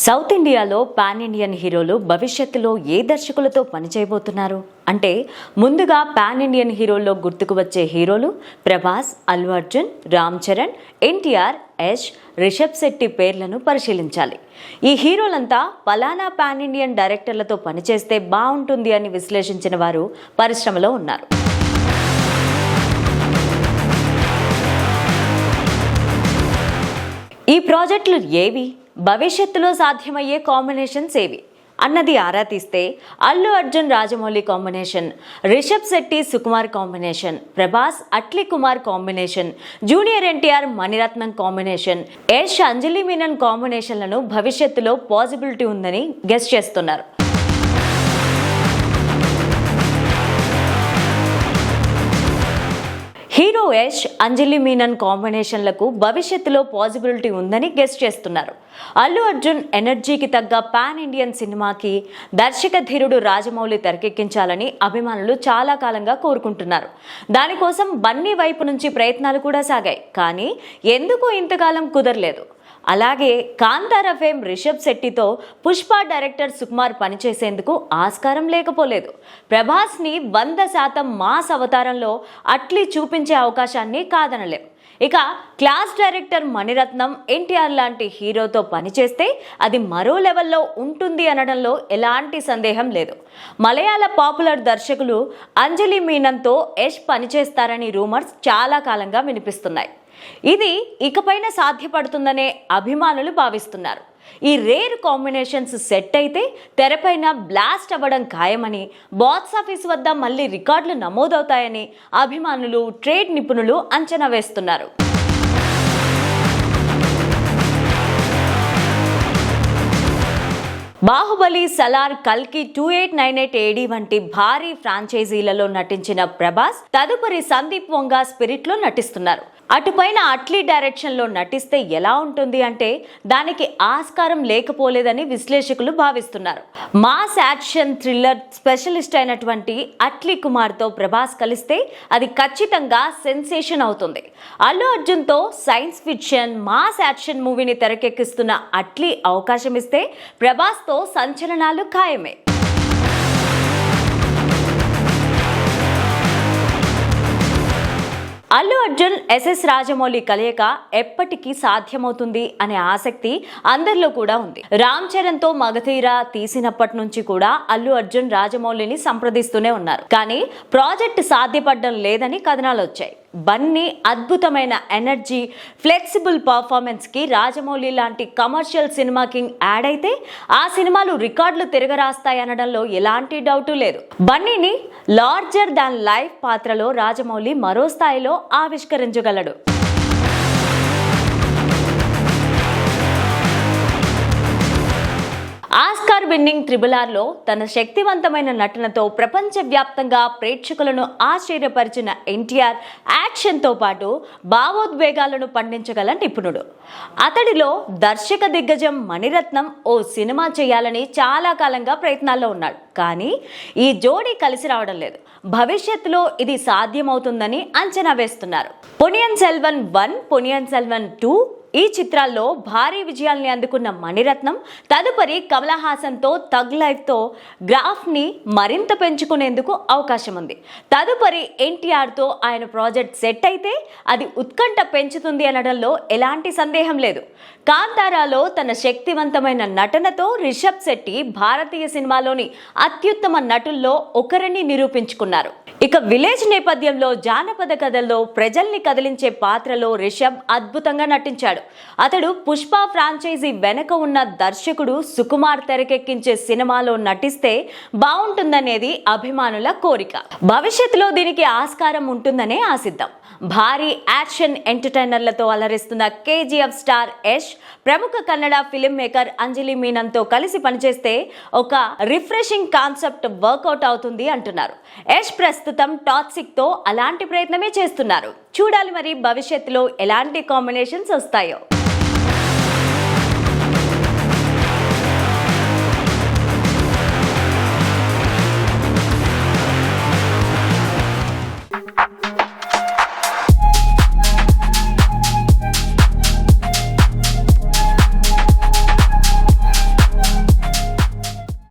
South ఇండియాలో pan Indian హీరోలు భవిష్యత్తులో ఏ దర్శకులతో పనిచేయబోతున్నారు? అంటే ముందుగా పాన్ ఇండియన్ హీరోల్లో గుర్తుకు వచ్చే హీరోలు ప్రభాస్ అల్లు అర్జున్ రామ్ చరణ్ ఎన్టీఆర్ యష్ రిషబ్ శెట్టి పేర్లను పరిశీలించాలి. ఈ హీరోలంతా పలానా పాన్ ఇండియన్ డైరెక్టర్లతో పనిచేస్తే బాగుంటుంది అని విశ్లేషించిన వారు పరిశ్రమలో ఉన్నారు. ఈ ప్రాజెక్టులు ఏవి? భవిష్యత్తులో సాధ్యమయ్యే కాంబినేషన్స్ ఏవి? అన్నది ఆరా తీస్తే Allu Arjun Rajamouli combination Rishab Shetty Sukumar combination Prabhas Atlee Kumar combination junior NTR Maniratnam combination Yash Anjali Menon కాంబినేషన్లను భవిష్యత్తులో పాజిబిలిటీ ఉందని గెస్ట్ చేస్తున్నారు. హీరో యష్ అంజలి మీనన్ కాంబినేషన్లకు భవిష్యత్తులో పాసిబిలిటీ ఉందని గెస్ట్ చేస్తున్నారు. అల్లు అర్జున్ ఎనర్జీకి తగ్గ పాన్ ఇండియన్ సినిమాకి దర్శక ధీరుడు రాజమౌళి తెరకెక్కించాలని అభిమానులు చాలా కాలంగా కోరుకుంటున్నారు. దానికోసం బన్నీ వైపు నుంచి ప్రయత్నాలు కూడా సాగాయి. కానీ ఎందుకు ఇంతకాలం కుదరలేదు. అలాగే కాంతార ఫేమ్ రిషబ్ శెట్టితో పుష్ప డైరెక్టర్ సుకుమార్ పనిచేసేందుకు ఆస్కారం లేకపోలేదు. ప్రభాస్ని వంద శాతం మాస్ అవతారంలో అట్లీ చూపించే అవకాశాన్ని కాదనలేం. ఇక క్లాస్ డైరెక్టర్ మణిరత్నం ఎన్టీఆర్ లాంటి హీరోతో పనిచేస్తే అది మరో లెవెల్లో ఉంటుంది అనడంలో ఎలాంటి సందేహం లేదు. మలయాళ పాపులర్ దర్శకులు అంజలి మీనన్తో యష్ పనిచేస్తారని రూమర్స్ చాలా కాలంగా వినిపిస్తున్నాయి. ఇది ఇకపైన సాధ్యపడుతుందనే అభిమానులు భావిస్తున్నారు. ఈ రేర్ కాంబినేషన్స్ సెట్ అయితే తెరపైన బ్లాస్ట్ అవ్వడం ఖాయమని బాక్స్ ఆఫీస్ వద్ద మళ్ళీ రికార్డులు నమోదవుతాయని అభిమానులు ట్రేడ్ నిపుణులు అంచనా వేస్తున్నారు. బాహుబలి సలార్ కల్కి two eight nine eight AD వంటి భారీ ఫ్రాంచైజీలలో నటించిన ప్రభాస్ తదుపరి సందీప్ వంగా స్పిరిట్లో నటిస్తున్నారు. అటుపైన అట్లీ డైరెక్షన్లో నటిస్తే ఎలా ఉంటుంది అంటే దానికి ఆస్కారం లేకపోలేదని విశ్లేషకులు భావిస్తున్నారు. మాస్ యాక్షన్ థ్రిల్లర్ స్పెషలిస్ట్ అయినటువంటి అట్లీ కుమార్తో ప్రభాస్ కలిస్తే అది ఖచ్చితంగా సెన్సేషన్ అవుతుంది. అల్లు అర్జున్తో సైన్స్ ఫిక్షన్ మాస్ యాక్షన్ మూవీని తెరకెక్కిస్తున్న అట్లీ అవకాశం ఇస్తే ప్రభాస్తో సంచలనాలు ఖాయమే. అల్లు అర్జున్ ఎస్ఎస్ రాజమౌళి కలయిక ఎప్పటికీ సాధ్యమవుతుంది అనే ఆసక్తి అందరిలో కూడా ఉంది. రామ్ చరణ్తో మగధీర తీసినప్పటి నుంచి కూడా అల్లు అర్జున్ రాజమౌళిని సంప్రదిస్తూనే ఉన్నారు. కానీ ప్రాజెక్ట్ సాధ్యపడడం లేదని కథనాలు వచ్చాయి. బన్నీ అద్భుతమైన ఎనర్జీ ఫ్లెక్సిబుల్ పర్ఫార్మెన్స్కి రాజమౌళి లాంటి కమర్షియల్ సినిమా కింగ్ యాడ్ అయితే ఆ సినిమాలు రికార్డులు తిరగరాస్తాయనడంలో ఎలాంటి డౌటు లేదు. బన్నీని లార్జర్ దాన్ లైఫ్ పాత్రలో రాజమౌళి మరో స్థాయిలో ఆవిష్కరించగలడు. ఆస్కార్ విన్నింగ్ త్రిబులార్లో తన శక్తివంతమైన నటనతో ప్రపంచవ్యాప్తంగా ప్రేక్షకులను ఆశ్చర్యపరిచిన ఎన్టీఆర్ యాక్షన్తో పాటు భావోద్వేగాలను పండించగల నిపుణుడు. అతడిలో దర్శక దిగ్గజం మణిరత్నం ఓ సినిమా చేయాలని చాలా కాలంగా ప్రయత్నాల్లో ఉన్నాడు. కానీ ఈ జోడీ కలిసి రావడం లేదు. భవిష్యత్తులో ఇది సాధ్యమవుతుందని అంచనా వేస్తున్నారు. పొనియన్ సెల్వన్ వన్ పొనియన్ సెల్వన్ టూ ఈ చిత్రాల్లో భారీ విజయాల్ని అందుకున్న మణిరత్నం తదుపరి కమల్ హాసన్తో తగ్ లైఫ్తో గ్రాఫ్ని మరింత పెంచుకునేందుకు అవకాశం ఉంది తదుపరి ఎన్టీఆర్తో ఆయన ప్రాజెక్ట్ సెట్ అయితే అది ఉత్కంఠ పెంచుతుంది అనడంలో ఎలాంటి సందేహం లేదు. కాంతారాలో తన శక్తివంతమైన నటనతో రిషబ్ శెట్టి భారతీయ సినిమాలోని అత్యుత్తమ నటుల్లో ఒకరిని నిరూపించుకున్నారు. ఇక విలేజ్ నేపథ్యంలో జానపద కథల్లో ప్రజల్ని కదిలించే పాత్రలో రిషబ్ అద్భుతంగా నటించాడు. అతడు పుష్ప ఫ్రాంచైజీ వెనక ఉన్న దర్శకుడు సుకుమార్ తెరకెక్కించే సినిమాలో నటిస్తే బాగుంటుందనేది అభిమానుల కోరిక. భవిష్యత్తులో దీనికి ఆస్కారం ఉంటుందనే ఆశిద్దాం. భారీ యాక్షన్ ఎంటర్టైనర్లతో అలరిస్తున్న కేజీఎఫ్ స్టార్ యష్ ప్రముఖ కన్నడ ఫిలిం మేకర్ అంజలి మీనన్తో కలిసి పనిచేస్తే ఒక రిఫ్రెషింగ్ కాన్సెప్ట్ వర్కౌట్ అవుతుంది అంటున్నారు. యష్ ప్రస్తుతం టాక్సిక్తో అలాంటి ప్రయత్నమే చేస్తున్నారు. చూడాలి మరి భవిష్యత్తులో ఎలాంటి కాంబినేషన్స్ వస్తాయో.